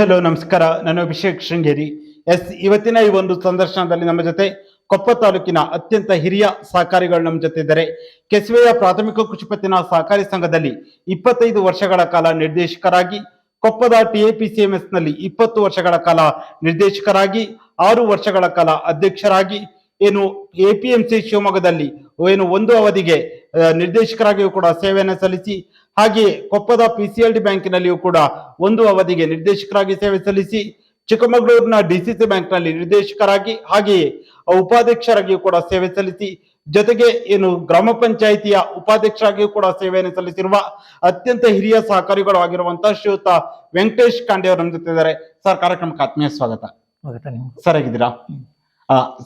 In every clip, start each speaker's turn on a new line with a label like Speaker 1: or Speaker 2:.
Speaker 1: Hello ನಮಸ್ಕಾರ. ನಾನು Abhishek Sringeri. S, ಇವತ್ತಿನ ಈ ಒಂದು ಸಂದರ್ಶನದಲ್ಲಿ ನಮ್ಮ ಜೊತೆ ಕೊಪ್ಪ ತಾಲೂಕಿನ ಅತ್ಯಂತ ಹಿರಿಯ ಸಹಕಾರಿಗಳು ನಮ್ಮ ಜೊತೆ ಇದ್ದಾರೆ. ಕೆಸುವೆಯ ಪ್ರಾಥಮಿಕ ಕೃಷಿ ಪತ್ತಿನ ಸಹಕಾರಿ ಸಂಘದಲ್ಲಿ ಇಪ್ಪತ್ತೈದು ವರ್ಷಗಳ ಕಾಲ ನಿರ್ದೇಶಕರಾಗಿ, ಕೊಪ್ಪದ ಟಿಎಪಿಸಿಎಂಎಸ್ನಲ್ಲಿ ಇಪ್ಪತ್ತು ವರ್ಷಗಳ ಕಾಲ ನಿರ್ದೇಶಕರಾಗಿ, ಆರು ವರ್ಷಗಳ ಕಾಲ ಅಧ್ಯಕ್ಷರಾಗಿ, ಏನು ಎಪಿಎಂಸಿ ಶಿವಮೊಗ್ಗದಲ್ಲಿ ಏನು ಒಂದು ಅವಧಿಗೆ ನಿರ್ದೇಶಕರಾಗಿಯೂ ಕೂಡ ಸೇವೆಯನ್ನು ಸಲ್ಲಿಸಿ ಹಾಗೆಯೇ ಕೊಪ್ಪದ ಪಿಸಿಎಲ್ ಡಿ ಬ್ಯಾಂಕಿನಲ್ಲಿಯೂ ಕೂಡ ಒಂದು ಅವಧಿಗೆ ನಿರ್ದೇಶಕರಾಗಿ ಸೇವೆ ಸಲ್ಲಿಸಿ ಚಿಕ್ಕಮಗಳೂರಿನ ಡಿಸಿಸಿ ಬ್ಯಾಂಕ್ನಲ್ಲಿ ನಿರ್ದೇಶಕರಾಗಿ ಹಾಗೆಯೇ ಉಪಾಧ್ಯಕ್ಷರಾಗಿಯೂ ಕೂಡ ಸೇವೆ ಸಲ್ಲಿಸಿ ಜೊತೆಗೆ ಏನು ಗ್ರಾಮ ಪಂಚಾಯಿತಿಯ ಉಪಾಧ್ಯಕ್ಷರಾಗಿಯೂ ಕೂಡ ಸೇವೆಯನ್ನು ಸಲ್ಲಿಸಿರುವ ಅತ್ಯಂತ ಹಿರಿಯ ಸಹಕಾರಿಗಳು ಆಗಿರುವಂತಹ ಶ್ರೀಯುತ ವೆಂಕಟೇಶ್ ಕಾಂಡೆ ಅವರು ಜೊತೆ ಸರ್ ಕಾರ್ಯಕ್ರಮಕ್ಕೆ ಆತ್ಮೀಯ ಸ್ವಾಗತ. ಸರ್ ಆಗಿದ್ದೀರಾ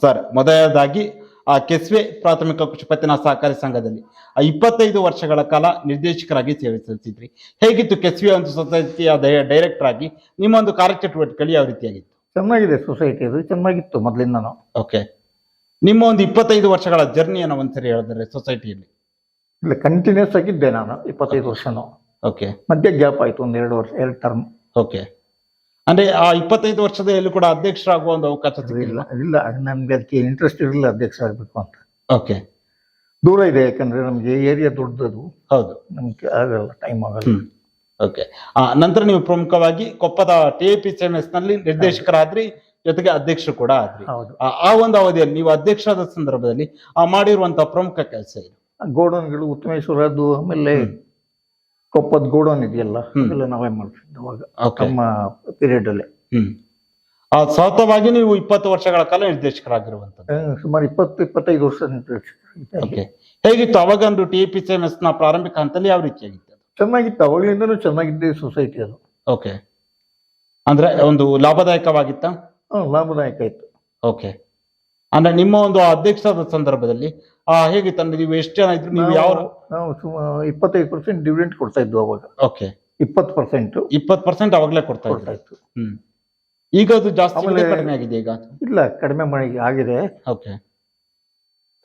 Speaker 1: ಸರ್ ಮೊದಲನೇದಾಗಿ ಆ ಕೆಸ್ವೆ ಪ್ರಾಥಮಿಕ ಕೃಷಿ ಪತ್ತಿನ ಸಹಕಾರಿ ಸಂಘದಲ್ಲಿ ಆ ಇಪ್ಪತ್ತೈದು ವರ್ಷಗಳ ಕಾಲ ನಿರ್ದೇಶಕರಾಗಿ ಸೇವೆ ಸಲ್ಲಿಸಿದ್ರಿ. ಹೇಗಿತ್ತು ಕೆಸ್ವೆ ಒಂದು ಸೊಸೈಟಿಯ ಡೈರೆಕ್ಟರ್ ಆಗಿ ನಿಮ್ಮ ಒಂದು ಕಾರ್ಯಚಟುವಟಿಕೆಗಳು ಯಾವ ರೀತಿಯಾಗಿತ್ತು?
Speaker 2: ಚೆನ್ನಾಗಿದೆ ಸೊಸೈಟಿ ಅದು ಚೆನ್ನಾಗಿತ್ತು ಮೊದಲಿಂದ
Speaker 1: ಓಕೆ ನಿಮ್ಮ ಒಂದು ಇಪ್ಪತ್ತೈದು ವರ್ಷಗಳ ಜರ್ನಿಯನ್ನು ಒಂದ್ಸರಿ ಹೇಳಿದ್ರೆ ಸೊಸೈಟಿಯಲ್ಲಿ?
Speaker 2: ಇಲ್ಲ ಕಂಟಿನ್ಯೂಸ್ ಆಗಿದ್ದೆ ನಾನು ಇಪ್ಪತ್ತೈದು ವರ್ಷನೂ.
Speaker 1: ಓಕೆ
Speaker 2: ಮಧ್ಯೆ ಗ್ಯಾಪ್ ಆಯಿತು ಒಂದು ಎರಡು ವರ್ಷ ಎರಡು ಟರ್ಮ್
Speaker 1: ಓಕೆ ಅಂದ್ರೆ ಆ ಇಪ್ಪತ್ತೈದು ವರ್ಷದಲ್ಲಿ ಕೂಡ ಅಧ್ಯಕ್ಷರಾಗುವ ಒಂದು ಅವಕಾಶ
Speaker 2: ಇಲ್ಲ
Speaker 1: ಸಿಗಲಿಲ್ಲ
Speaker 2: ಇಲ್ಲ ನಮ್ಗೆ ಅದಕ್ಕೆ ಇಂಟ್ರೆಸ್ಟ್ ಇರಲಿಲ್ಲ ಅಧ್ಯಕ್ಷ ಆಗಬೇಕು ಅಂತ.
Speaker 1: ಓಕೆ
Speaker 2: ದೂರ ಇದೆ ಯಾಕಂದ್ರೆ ನಮ್ಗೆ ಏರಿಯಾ ದೊಡ್ಡದು.
Speaker 1: ಹೌದು.
Speaker 2: ನಮ್ಗೆ ಆಗಲ್ಲ ಟೈಮ್ ಆಗಲ್ಲ.
Speaker 1: ಓಕೆ ಆ ನಂತರ ನೀವು ಪ್ರಮುಖವಾಗಿ ಕೊಪ್ಪದ ಟಿಎಪಿಸಿಎಂಎಸ್ನಲ್ಲಿ ನಿರ್ದೇಶಕರಾದ್ರಿ ಜೊತೆಗೆ ಅಧ್ಯಕ್ಷರು ಕೂಡ ಆದ್ರಿ.
Speaker 2: ಹೌದು.
Speaker 1: ಆ ಒಂದು ಅವಧಿಯಲ್ಲಿ ನೀವು ಅಧ್ಯಕ್ಷರಾದ ಸಂದರ್ಭದಲ್ಲಿ ಆ ಮಾಡಿರುವಂತಹ ಪ್ರಮುಖ ಕೆಲಸ ಏನು?
Speaker 2: ಗೋಡೌನ್ಗಳು ಉತ್ತಮೇಶ್ವರದ್ದು ಆಮೇಲೆ ಕೊಪ್ಪದ ಗೋಡೌನ್ ಇದೆಯಲ್ಲ. ಅದೆಲ್ಲ ನಾವೇ ಮಾಡ್ತಿದ್ದೆ ಅವಾಗ ನಮ್ಮ ಪೀರಿಯಡ್ ಅಲ್ಲಿ.
Speaker 1: ಹ್ಮ್. ಆ ಸ್ವತಃವಾಗಿ ನೀವು ಇಪ್ಪತ್ತು ವರ್ಷಗಳ ಕಾಲ ನಿರ್ದೇಶಕರಾಗಿರುವಂತದ್ದು
Speaker 2: ಆ, ಸುಮಾರು ಇಪ್ಪತ್ತು ಇಪ್ಪತ್ತೈದು ವರ್ಷ ನಿರ್ದೇಶಕರಾಗಿದ್ದೆ.
Speaker 1: ಓಕೆ ಹೇಗಿತ್ತು ಅವಾಗ ಒಂದು ಎಸ್ನ ಪ್ರಾರಂಭಿಕ ಹಂತದಲ್ಲಿ ಯಾವ ರೀತಿಯಾಗಿತ್ತು ಆಗಿತ್ತು?
Speaker 2: ಚೆನ್ನಾಗಿತ್ತು ಅವಾಗ್ಲಿಂದನೂ ಚೆನ್ನಾಗಿದ್ದೆ ಸೊಸೈಟಿ ಅದು.
Speaker 1: ಓಕೆ ಅಂದ್ರೆ ಒಂದು ಲಾಭದಾಯಕವಾಗಿತ್ತ?
Speaker 2: ಲಾಭದಾಯಕ ಇತ್ತು
Speaker 1: ಓಕೆ ಅಂದ್ರೆ ನಿಮ್ಮ ಒಂದು ಅಧ್ಯಕ್ಷರಾದ ಸಂದರ್ಭದಲ್ಲಿ ಆ ಹೇಗೆ ಅಂದ್ರೆ ನೀವು ಎಷ್ಟು ಜನ ಇದ್ರು? ನೀವು ಯಾವ
Speaker 2: ನಾವು- ನಾವು ಸುಮಾರು ಇಪ್ಪತ್ತೈದು ಪರ್ಸೆಂಟ್ ಡಿವಿಡೆಂಟ್ ಕೊಡ್ತಾ ಇದ್ವು ಅವಾಗ.
Speaker 1: ಓಕೆ
Speaker 2: ಇಪ್ಪತ್ತು ಪರ್ಸೆಂಟ್
Speaker 1: ಇಪ್ಪತ್ತು ಪರ್ಸೆಂಟ್ ಅವಾಗಲೇ ಕೊಡ್ತಾ
Speaker 2: ಕೊಡ್ತಾ
Speaker 1: ಇದ್ರು.
Speaker 2: ಇತ್ತು
Speaker 1: ಹ್ಮ್. ಈಗ ಅದು ಜಾಸ್ತಿ
Speaker 2: ಆಮೇಲೆ-
Speaker 1: ಕಡಿಮೆ ಆಗಿದೆ ಈಗ
Speaker 2: ಇಲ್ಲ ಕಡಿಮೆ ಮಾಡಿ ಆಗಿದೆ.
Speaker 1: ಓಕೆ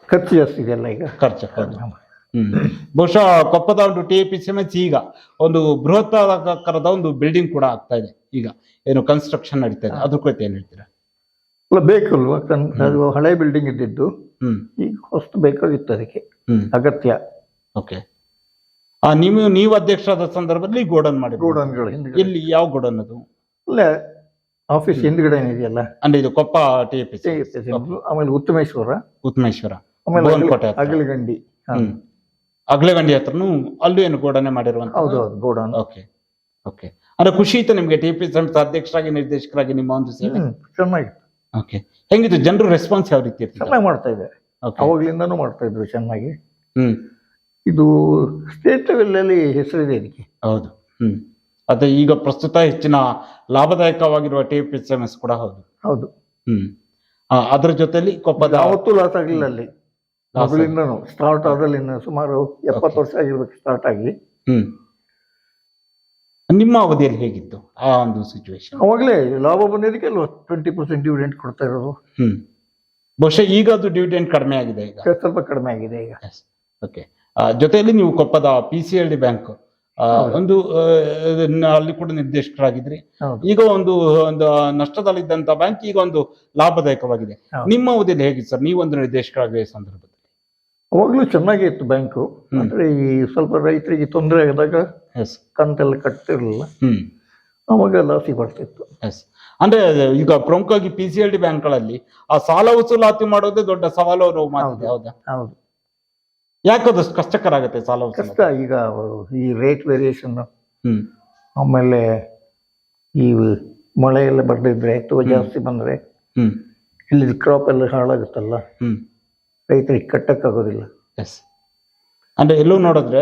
Speaker 2: ಖರ್ಚು ಜಾಸ್ತಿ ಇದೆಯಲ್ಲ ಈಗ.
Speaker 1: ಖರ್ಚು ಹೌದು.
Speaker 2: ಕಡಿಮೆ ಮಾಡಿ.
Speaker 1: ಹ್ಮ್ ಬಹುಶಃ ಕೊಪ್ಪದ ಒಂದು ಟಿ ಪಿ ಸಿ ಈಗ ಒಂದು ಬೃಹತ್ ಆಕಾರದ ಒಂದು ಬಿಲ್ಡಿಂಗ್ ಕೂಡ ಆಗ್ತಾ ಇದೆ. ಈಗ ಏನು ಕನ್ಸ್ಟ್ರಕ್ಷನ್ ನಡೀತಾ ಇದೆ. ಅದ್ರ ಕುರಿತು ಏನ್ ಹೇಳ್ತೀರಾ?
Speaker 2: ಅಲ್ಲ ಬೇಕಲ್ವಾ? ಕನ್- ಅದು ಹಳೆ ಬಿಲ್ಡಿಂಗ್ ಇದ್ದಿದ್ದು. ಈಗ ಹೊಸ್ತು ಬೇಕಾಗಿತ್ತು ಅದಕ್ಕೆ.
Speaker 1: ಹ್ಮ್.
Speaker 2: ಅಗತ್ಯ.
Speaker 1: ಓಕೆ. ಆ ನೀವು ನೀವು ಅಧ್ಯಕ್ಷರಾದ ಸಂದರ್ಭದಲ್ಲಿ ಗೋಡನ್ ಮಾಡಿ
Speaker 2: ಗೋಡನ್ಗಳು ಹಿಂದ್ಗಡೆ.
Speaker 1: ಇಲ್ಲಿ ಯಾವ ಗೋಡನ್ ಅದು?
Speaker 2: ಅಲ್ಲೇ ಆಫೀಸ್ ಹಿಂದ್ಗಡೆ ಇದೆಯಲ್ಲ?
Speaker 1: ಅಂದ್ರೆ ಇದು ಕೊಪ್ಪ ಟಿ ಪಿ ಸಿ.
Speaker 2: ಆಮೇಲೆ ಉತ್ತಮೇಶ್ವರ.
Speaker 1: ಉತ್ತಮೇಶ್ವರ.
Speaker 2: ಆಮೇಲೆ
Speaker 1: ಹತ್ರ.
Speaker 2: ಅಗಲಗಂಡಿ. ಹಾ.
Speaker 1: ಹ್ಮ್. ಅಗ್ಲಗಂಡಿ ಹತ್ರನು ಅಲ್ಲೂ ಏನು ಗೋಡನೆ ಮಾಡಿರುವಂತ
Speaker 2: ಹೌದು ಹೌದು ಗೋಡನ್.
Speaker 1: Okay okay. ಅಂದ್ರೆ ಖುಷಿ ಇತ್ತು ನಿಮ್ಗೆ ಟಿ ಪಿ ಸಂಸ್ಥೆ ಅಧ್ಯಕ್ಷರಾಗಿ ನಿರ್ದೇಶಕರಾಗಿ ನಿಮ್ಮ ಒಂದು ಸೇವೆ?
Speaker 2: ಹ್ಮ್ ಚೆನ್ನಾಗಿತ್ತು.
Speaker 1: ಓಕೆ ಹೆಂಗಿತ್ತು? ಜನರು ರೆಸ್ಪಾನ್ಸ್ ಯಾವ ರೀತಿ
Speaker 2: ಚೆನ್ನಾಗಿ ಮಾಡ್ತಾ ಇದ್ದಾರೆ. ಅವಾಗ್ಲಿಂದನೂ ಮಾಡ್ತಾ ಇದ್ರು ಚೆನ್ನಾಗಿ.
Speaker 1: ಹ್ಮ್.
Speaker 2: ಇದು ಸ್ಟೇಟ್ ಲೆವೆಲಲ್ಲಿ ಹೆಸರಿದೆ ಇದಕ್ಕೆ.
Speaker 1: ಹೌದು. ಹ್ಮ್. ಅದೇ ಈಗ ಪ್ರಸ್ತುತ ಹೆಚ್ಚಿನ ಲಾಭದಾಯಕವಾಗಿರುವ T P S M S ಕೂಡ ಹೌದು.
Speaker 2: ಹೌದು.
Speaker 1: ಹ್ಮ್. ಆ, ಅದ್ರ ಜೊತೆಲಿ ಕೊಪ್ಪದ
Speaker 2: ಯಾವತ್ತೂ ಲಾಸ್ ಆಗಲಿಲ್ಲ ಅಲ್ಲಿ. ಮೊದಲಿಂದನು ಸ್ಟಾರ್ಟ್ ಆದಲ್ಲಿ ಸುಮಾರು ಎಪ್ಪತ್ತು ವರ್ಷ ಆಗಿರ್ಬೇಕು ಸ್ಟಾರ್ಟ್ ಆಗಿ.
Speaker 1: ಹ್ಮ್. ನಿಮ್ಮ ಅವಧಿಯಲ್ಲಿ ಹೇಗಿತ್ತು ಆ ಒಂದು ಸಿಚುವೇಶನ್
Speaker 2: ಅವಾಗಲೇ ಲಾಭ ಬಂದಿದ್ದಕ್ಕೆ ಅಲ್ವಾ? ಟ್ವೆಂಟಿ ಪರ್ಸೆಂಟ್ ಡಿವಿಡೆಂಟ್ ಕೊಡ್ತಾ ಇರೋದು.
Speaker 1: ಹ್ಮ್. ಬಹುಶಃ ಈಗ ಅದು ಡಿವಿಡೆಂಡ್ ಕಡಿಮೆ ಆಗಿದೆ ಈಗ.
Speaker 2: ಸ್ವಲ್ಪ ಕಡಿಮೆ ಆಗಿದೆ ಈಗ.
Speaker 1: ಓಕೆ ಜೊತೆಯಲ್ಲಿ ನೀವು ಕೊಪ್ಪದ P C L D bank. ಒಂದು ಅಲ್ಲಿ ಕೂಡ ನಿರ್ದೇಶಕರಾಗಿದ್ರಿ. ಈಗ ಒಂದು ಒಂದು ನಷ್ಟದಲ್ಲಿದ್ದಂತ ಬ್ಯಾಂಕ್ ಈಗ ಒಂದು ಲಾಭದಾಯಕವಾಗಿದೆ. ನಿಮ್ಮ ಅವಧಿಯಲ್ಲಿ ಹೇಗಿತ್ತು ಸರ್? ನೀವೊಂದು ನಿರ್ದೇಶಕರಾಗಿ ಸಂದರ್ಭದಲ್ಲಿ.
Speaker 2: ಅವಾಗಲೂ ಚೆನ್ನಾಗೇ ಇತ್ತು ಬ್ಯಾಂಕು ಅಂದರೆ ಈ ಸ್ವಲ್ಪ ರೈತರಿಗೆ ತೊಂದರೆ ಆದಾಗ
Speaker 1: ಎಸ್
Speaker 2: ಕಂತೆಲ್ಲ ಕಟ್ತಿರ್ಲಿಲ್ಲ.
Speaker 1: ಹ್ಞೂ
Speaker 2: ಅವಾಗ ಲಾಸಿ ಬರ್ತಿತ್ತು.
Speaker 1: ಎಸ್ ಅಂದ್ರೆ ಈಗ ಪ್ರಮುಖವಾಗಿ ಪಿ ಸಿ ಎಲ್ ಡಿ ಬ್ಯಾಂಕ್ಗಳಲ್ಲಿ ಆ ಸಾಲ ವಸೂಲಾತಿ ಮಾಡೋದೇ ದೊಡ್ಡ ಸವಾಲು ಅವರು ಮಾತಿದೆ ಹೌದಾ.
Speaker 2: ಹೌದು.
Speaker 1: ಯಾಕದಷ್ಟು ಕಷ್ಟಕರ ಆಗುತ್ತೆ ಸಾಲ
Speaker 2: ಕಷ್ಟ ಈಗ ಈ ರೇಟ್ ವೇರಿಯೇಷನ್
Speaker 1: ಹ್ಞೂ
Speaker 2: ಆಮೇಲೆ ಈ ಮಳೆ ಎಲ್ಲ ಬರ್ದಿದ್ರೆ ಅಥವಾ ಜಾಸ್ತಿ ಬಂದ್ರೆ
Speaker 1: ಹ್ಞೂ
Speaker 2: ಇಲ್ಲಿ ಕ್ರಾಪ್ ಎಲ್ಲ ಹಾಳಾಗುತ್ತಲ್ಲ.
Speaker 1: ಹ್ಮ್.
Speaker 2: ರೈತರಿಗೆ ಕಟ್ಟಕ್ಕಾಗೋದಿಲ್ಲ
Speaker 1: ಎಸ್ ಅಂದ್ರೆ ಎಲ್ಲೂ ನೋಡಿದ್ರೆ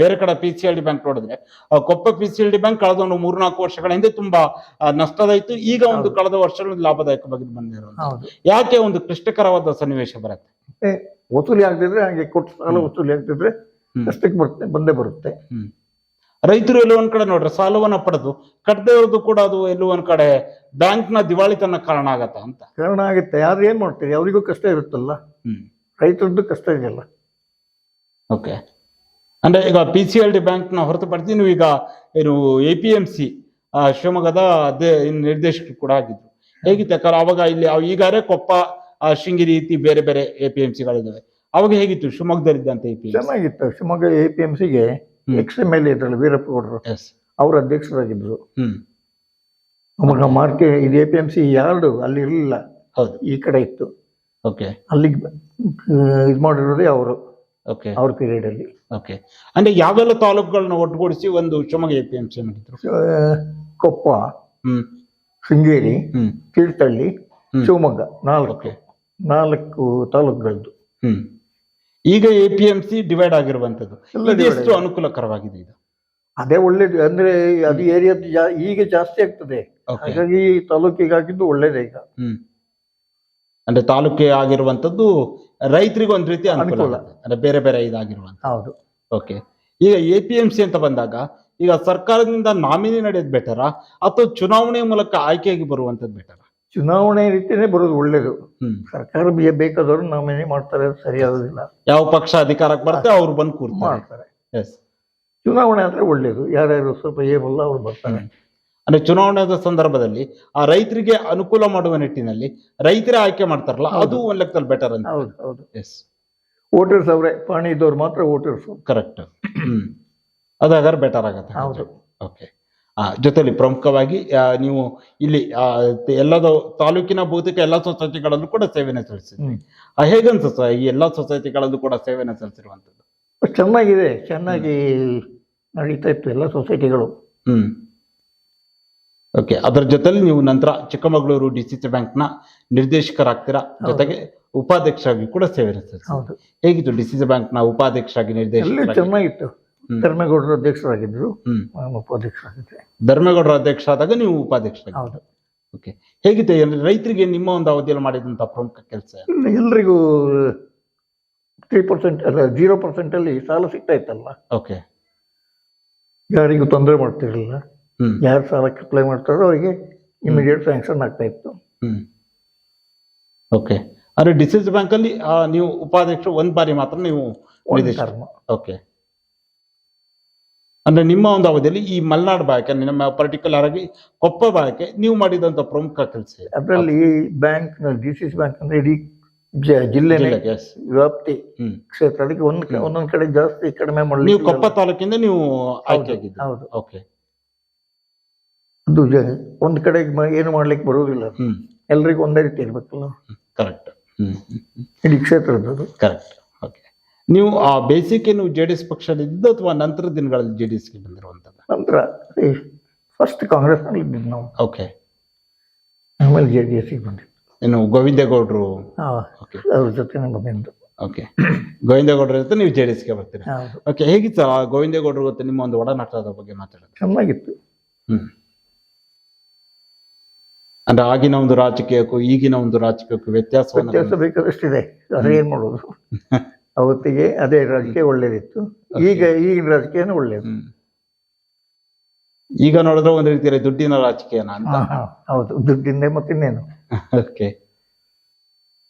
Speaker 1: ಬೇರೆ ಕಡೆ P C L D bank ನೋಡಿದ್ರೆ Koppa P C L D bank ಕಳೆದ ಒಂದು ಮೂರ್ನಾಲ್ಕು ವರ್ಷಗಳ ಹಿಂದೆ ತುಂಬಾ ನಷ್ಟದಾಯ್ತು. ಈಗ ಒಂದು ಕಳೆದ ವರ್ಷಗಳಲ್ಲಿ ಲಾಭದಾಯಕವಾಗಿ ಬಗ್ಗೆ
Speaker 2: ಹೌದು.
Speaker 1: ಯಾಕೆ ಒಂದು ಕ್ಲಿಷ್ಟಕರವಾದ ಸನ್ನಿವೇಶ ಬರುತ್ತೆ?
Speaker 2: ವಸೂಲಿ ಆಗದಿದ್ರೆ ಹಾಗೆ ಕೊಟ್ಟು ಸಾಲ. ವಸೂಲಿ ಆಗದಿದ್ರೆ. ಕಷ್ಟಕ್ಕೆ ಬರುತ್ತೆ ಬಂದೇ ಬರುತ್ತೆ.
Speaker 1: ರೈತರು ಎಲ್ಲೋ ಒಂದ್ ಕಡೆ ನೋಡ್ರಿ ಸಾಲವನ್ನ ಪಡೆದು ಕಟ್ಟದೇ ಇರೋದು ಕೂಡ ಅದು ಎಲ್ಲೋ ಒಂದ್ ಕಡೆ ಬ್ಯಾಂಕ್ನ ನ ದಿವಾಳಿತನ ಕಾರಣ ಆಗತ್ತ ಅಂತ.
Speaker 2: ಕಾರಣ ಆಗುತ್ತೆ. ಆದ್ರೆ ಏನ್ ಮಾಡ್ತೀರಿ? ಅವರಿಗೂ ಕಷ್ಟ ಇರುತ್ತಲ್ಲ?
Speaker 1: ಹ್ಮ್.
Speaker 2: ರೈತರದ್ದು ಕಷ್ಟ ಇದೆಯಲ್ಲ?
Speaker 1: ಓಕೆ ಅಂದ್ರೆ ಈಗ ಪಿ ಸಿ ಎಲ್ ಡಿ ಬ್ಯಾಂಕ್ನ ನ ಹೊರತುಪಡಿಸಿ ನೀವು ಈಗ ಏನು ಎ ಪಿ ಎಂ ಸಿ ಶಿವಮೊಗ್ಗದ ಅದೇ ನಿರ್ದೇಶಕರು ಕೂಡ ಆಗಿದ್ರು. ಹೇಗಿತ್ತು? ಯಾಕಂದ್ರೆ ಅವಾಗ ಇಲ್ಲಿ ಈಗಾರೆ ಕೊಪ್ಪ ಆ, ಶೃಂಗೇರಿ ರೀತಿ ಬೇರೆ ಬೇರೆ ಎ ಪಿ ಎಂ ಸಿಗಳಿದ್ದಾವೆ ಅವಾಗ ಹೇಗಿತ್ತು? ಶಿವಮೊಗ್ಗದಲ್ಲಿದ್ದಂತ ಎ ಪಿ
Speaker 2: ಚೆನ್ನಾಗಿತ್ತು. ಶಿವಮೊಗ್ಗ ಎ ಪಿ ಎಂ ಸಿಗೆ. ಎಕ್ಸ್ ಎಂ ಎಲ್ ಎ ಇದ್ರಲ್ಲ ವೀರಪ್ಪ ಗೌಡರು ಅವ್ರ ಅಧ್ಯಕ್ಷರಾಗಿದ್ರು.
Speaker 1: ಹ್ಮ್.
Speaker 2: ಅವಾಗ ಮಾರ್ಕೆ ಇದು A P M C yard ಅಲ್ಲಿ ಇರಲಿಲ್ಲ.
Speaker 1: ಹೌದು.
Speaker 2: ಈ ಕಡೆ ಇತ್ತು.
Speaker 1: ಓಕೆ
Speaker 2: ಅಲ್ಲಿಗೆ ಇದು ಮಾಡಿರೋದೇ ಅವರು.
Speaker 1: ಓಕೆ
Speaker 2: ಅವ್ರ ಪೀರಿಯಡ್ ಅಲ್ಲಿ.
Speaker 1: ಓಕೆ ಅಂದ್ರೆ ಯಾವೆಲ್ಲ ತಾಲೂಕುಗಳನ್ನ ಒಟ್ಟುಗೂಡಿಸಿ ಒಂದು Shivamogga A P M C ಮಾಡಿದ್ರು?
Speaker 2: ಕೊಪ್ಪ
Speaker 1: ಹ್ಮ್.
Speaker 2: ಶೃಂಗೇರಿ
Speaker 1: ಹ್ಮ್.
Speaker 2: ತೀರ್ಥಹಳ್ಳಿ. ಶಿವಮೊಗ್ಗ ನಾಲ್ಕು. ನಾಲ್ಕು ತಾಲೂಕುಗಳದ್ದು.
Speaker 1: ಹ್ಮ್. ಈಗ A P M C divide ಆಗಿರುವಂತದ್ದು ಎಷ್ಟು ಅನುಕೂಲಕರವಾಗಿದೆ ಇದು.
Speaker 2: ಅದೇ ಒಳ್ಳೇದು ಅಂದ್ರೆ ಅದು ಏರಿಯಾ ಈಗ ಜಾಸ್ತಿ ಆಗ್ತದೆ. ಹಾಗಾಗಿ ತಾಲೂಕಿಗೆ ಹಾಕಿದ್ದು ಒಳ್ಳೇದೇ ಈಗ.
Speaker 1: ಅಂದ್ರೆ ತಾಲೂಕೆ ಆಗಿರುವಂತದ್ದು ರೈತರಿಗೆ ಒಂದ್ ರೀತಿ ಅನುಕೂಲ
Speaker 2: ಅನುಕೂಲ.
Speaker 1: ಅಂದ್ರೆ ಬೇರೆ ಬೇರೆ ಇದಾಗಿರುವಂತ
Speaker 2: ಹೌದು.
Speaker 1: ಓಕೆ ಈಗ ಎ ಪಿ ಎಂ ಸಿ ಅಂತ ಬಂದಾಗ ಈಗ ಸರ್ಕಾರದಿಂದ ನಾಮಿನಿ ನಡೆಯೋದು ಬೆಟರಾ ಅಥವಾ ಚುನಾವಣೆ ಮೂಲಕ ಆಯ್ಕೆಯಾಗಿ ಬರುವಂತದ್ದು ಬೆಟರಾ
Speaker 2: ಚುನಾವಣೆ ರೀತಿಯೇ ಬರೋದು ಒಳ್ಳೇದು.
Speaker 1: ಹ್ಮ್.
Speaker 2: ಸರ್ಕಾರ ಬೇಕಾದವರು ನಾಮಿನಿ ಮಾಡ್ತಾರೆ ಅದು ಸರಿಯಾಗೋದಿಲ್ಲ
Speaker 1: ಯಾವ ಪಕ್ಷ ಅಧಿಕಾರಕ್ಕೆ ಬರುತ್ತೆ ಅವ್ರು ಬಂದು ಕೂರ್ತಾರೆ.
Speaker 2: ಮಾಡ್ತಾರೆ.
Speaker 1: ಎಸ್
Speaker 2: ಚುನಾವಣೆ ಅಂದ್ರೆ ಒಳ್ಳೇದು. ಯಾರ್ಯಾರು ಸ್ವಲ್ಪ ಏಬಲ್ಲ ಅವ್ರು ಬರ್ತಾರೆ.
Speaker 1: ಅಂದ್ರೆ ಚುನಾವಣೆಯ ಸಂದರ್ಭದಲ್ಲಿ ಆ ರೈತರಿಗೆ ಅನುಕೂಲ ಮಾಡುವ ನಿಟ್ಟಿನಲ್ಲಿ ರೈತರೇ ಆಯ್ಕೆ ಮಾಡ್ತಾರಲ್ಲ ಅದು ಒಂದ್ ಲೆಕ್ಕದಲ್ಲಿ ಬೆಟರ್ ಅಂತ.
Speaker 2: ಹೌದು ಹೌದು.
Speaker 1: ಎಸ್
Speaker 2: ವೋಟರ್ಸ್ ಅವರೇ ಪಾಣಿ ಇದ್ದವ್ರು ಮಾತ್ರ ವೋಟರ್ಸ್.
Speaker 1: ಕರೆಕ್ಟ್ ಹ್ಮ್. ಅದಾಗಾದ್ರೆ ಬೆಟರ್ ಆಗತ್ತೆ.
Speaker 2: ಹೌದು.
Speaker 1: ಓಕೆ ಆ ಜೊತೆಲಿ ಪ್ರಮುಖವಾಗಿ ನೀವು ಇಲ್ಲಿ ಎಲ್ಲದ ತಾಲೂಕಿನ ಬಹುತೇಕ ಎಲ್ಲ ಸೊಸೈಟಿಗಳಲ್ಲೂ ಕೂಡ ಸೇವೆನೆ
Speaker 2: ಸಲ್ಲಿಸಿದ್ದೀನಿ
Speaker 1: ಹೇಗಂತ ಹೇಗನ್ಸುತ್ತೆ ಈ ಎಲ್ಲ ಸೊಸೈಟಿಗಳಲ್ಲೂ ಕೂಡ ಸೇವೆಯನ್ನು ಸಲ್ಲಿಸಿರುವಂಥದ್ದು?
Speaker 2: ಚೆನ್ನಾಗಿದೆ ಚೆನ್ನಾಗಿ ನಡೀತಾ ಇತ್ತು ಎಲ್ಲ ಸೊಸೈಟಿಗಳು.
Speaker 1: ಹ್ಮ್. ಓಕೆ ಅದರ ಜೊತೆಲಿ ನೀವು ನಂತರ ಚಿಕ್ಕಮಗಳೂರು ಡಿ ಸಿ ಸಿ ಬ್ಯಾಂಕ್ನ ನಿರ್ದೇಶಕರಾಗ್ತೀರಾ? ಜೊತೆಗೆ ಉಪಾಧ್ಯಕ್ಷರಾಗಿ ಕೂಡ ಸೇವೆ
Speaker 2: ಹೌದು.
Speaker 1: ಹೇಗಿತ್ತು ಡಿ ಸಿ ಸಿ ಬ್ಯಾಂಕ್ನ ಉಪಾಧ್ಯಕ್ಷರಾಗಿ ನಿರ್ದೇಶಕ
Speaker 2: ಚೆನ್ನಾಗಿತ್ತು. ಧರ್ಮೇಗೌಡರು ಅಧ್ಯಕ್ಷರಾಗಿದ್ರು. ನಾನು ಉಪಾಧ್ಯಕ್ಷರಾಗಿದ್ದೆ
Speaker 1: ಧರ್ಮೇಗೌಡರ ಅಧ್ಯಕ್ಷ ಆದಾಗ ನೀವು ಉಪಾಧ್ಯಕ್ಷ
Speaker 2: ಹೌದು.
Speaker 1: ಓಕೆ ಹೇಗಿತ್ತು ರೈತರಿಗೆ ನಿಮ್ಮ ಒಂದು ಅವಧಿಯಲ್ಲಿ ಮಾಡಿದಂತ ಪ್ರಮುಖ ಕೆಲಸ?
Speaker 2: ಎಲ್ರಿಗೂ ತ್ರೀ ಪರ್ಸೆಂಟ್ ಅಲ್ಲ ಜೀರೋ ಪರ್ಸೆಂಟ್ ಅಲ್ಲಿ ಸಾಲ ಸಿಗ್ತಾ ಇತ್ತಲ್ಲ
Speaker 1: ಓಕೆ
Speaker 2: ಯಾರಿಗೂ ತೊಂದರೆ ಮಾಡ್ತಿರ್ಲಿಲ್ಲ. ಯಾರು ಸಾಲಕ್ಕೆ ಅಪ್ಲೈ ಮಾಡ್ತಾರೋ ಅವರಿಗೆ ಇಮಿಡಿಯೇಟ್ ಸ್ಯಾಂಕ್ಷನ್ ಆಗ್ತಾ ಇತ್ತು.
Speaker 1: ಓಕೆ ಅಂದ್ರೆ ಡಿಸಿಸ್ ಬ್ಯಾಂಕಲ್ಲಿ ನೀವು ಉಪಾಧ್ಯಕ್ಷರು ಒಂದ್ ಬಾರಿ ಮಾತ್ರ ನೀವು ಓಕೆ ಅಂದ್ರೆ ನಿಮ್ಮ ಒಂದು ಅವಧಿಯಲ್ಲಿ ಈ ಮಲೆನಾಡು ಬಾಯಕೆ ನಿಮ್ಮ ಪರ್ಟಿಕ್ಯುಲರ್ ಆಗಿ ಕೊಪ್ಪ ಬಾಯಕೆ ನೀವು ಮಾಡಿದಂತ ಪ್ರಮುಖ ಕೆಲಸ
Speaker 2: ಅದರಲ್ಲಿ bank D C C bank ಅಂದ್ರೆ ಇಡೀ ಜಿಲ್ಲೆ ವ್ಯಾಪ್ತಿ
Speaker 1: ಕ್ಷೇತ್ರಕ್ಕೆ
Speaker 2: ಕ್ಷೇತ್ರ ಅದಕ್ಕೆ ಒಂದ್ ಒಂದೊಂದ್ ಕಡೆ ಜಾಸ್ತಿ ಕಡಿಮೆ
Speaker 1: ನೀವು ಕೊಪ್ಪ ತಾಲೂಕಿಂದ ನೀವು ಆಯ್ಕೆ
Speaker 2: ಹೌದು,
Speaker 1: ಆಗಿದ್ದು.
Speaker 2: ಹೌದು.
Speaker 1: ಓಕೆ
Speaker 2: ಅದು ಒಂದ್ ಕಡೆ ಏನು ಮಾಡ್ಲಿಕ್ಕೆ ಬರುವುದಿಲ್ಲ. ಎಲ್ರಿಗೂ ಒಂದೇ ರೀತಿ ಇರ್ಬೇಕಲ್ಲ.
Speaker 1: ಕರೆಕ್ಟ್
Speaker 2: ಇಡೀ ಕ್ಷೇತ್ರದ್ದು.
Speaker 1: ಕರೆಕ್ಟ್ ನೀವು ಆ ಬೇಸಿಕ್ ನೀವು ಜೆ ಡಿ ಎಸ್ ಅಥವಾ ನಂತರ ದಿನಗಳಲ್ಲಿ ಜೆ ಡಿ ಎಸ್ಗೆ ಬಂದಿರುವಂತದ್ದು
Speaker 2: ನಂತರ ಫಸ್ಟ್ ಕಾಂಗ್ರೆಸ್ನಲ್ಲಿ ಇದ್ದಿದ್ದು ನಾವು.
Speaker 1: ಓಕೆ
Speaker 2: ಆಮೇಲೆ ಜೆ ಡಿ ಎಸ್ ಬಂದಿದ್ದು.
Speaker 1: ಇನ್ನು ಗೋವಿಂದೇಗೌಡರು? ಓಕೆ
Speaker 2: ಅವ್ರ ಜೊತೆ ಬಂದಿದ್ದು.
Speaker 1: ಓಕೆ ಗೋವಿಂದೇಗೌಡರ ಜೊತೆ ನೀವು ಜೆ ಡಿ ಎಸ್ಗೆ ಬರ್ತೀರಾ?
Speaker 2: ಹೌದು.
Speaker 1: ಓಕೆ ಹೇಗಿತ್ತು ಆ ಗೋವಿಂದೇಗೌಡರ ಜೊತೆ ನಿಮ್ಮ ಒಂದು ಒಡನಾಟದ ಬಗ್ಗೆ ಮಾತಾಡೋದು?
Speaker 2: ಚೆನ್ನಾಗಿತ್ತು.
Speaker 1: ಹ್ಮ್. ಅಂದ್ರೆ ಆಗಿನ ಒಂದು ರಾಜಕೀಯಕ್ಕೂ ಈಗಿನ ಒಂದು ರಾಜಕೀಯಕ್ಕೂ ವ್ಯತ್ಯಾಸವನ್ನು
Speaker 2: ವ್ಯತ್ಯಾಸ ಬೇಕಾದಷ್ಟಿದೆ. ಅದೇ ಏನ್ ಮಾಡೋದು? ಅವತ್ತಿಗೆ ಅದೇ ರಾಜಕೀಯ ಒಳ್ಳೇದಿತ್ತು. ಈಗ ಈಗಿನ ರಾಜಕೀಯನೂ ಒಳ್ಳೇದು.
Speaker 1: ಈಗ ನೋಡಿದ್ರೆ ಒಂದು ರೀತಿಯಲ್ಲಿ ದುಡ್ಡಿನ ರಾಜಕೀಯನ ಅಂತ.
Speaker 2: ಹೌದು. ದುಡ್ಡಿಂದೆ ಮತ್ತಿನ್ನೇನು
Speaker 1: ಓಕೆ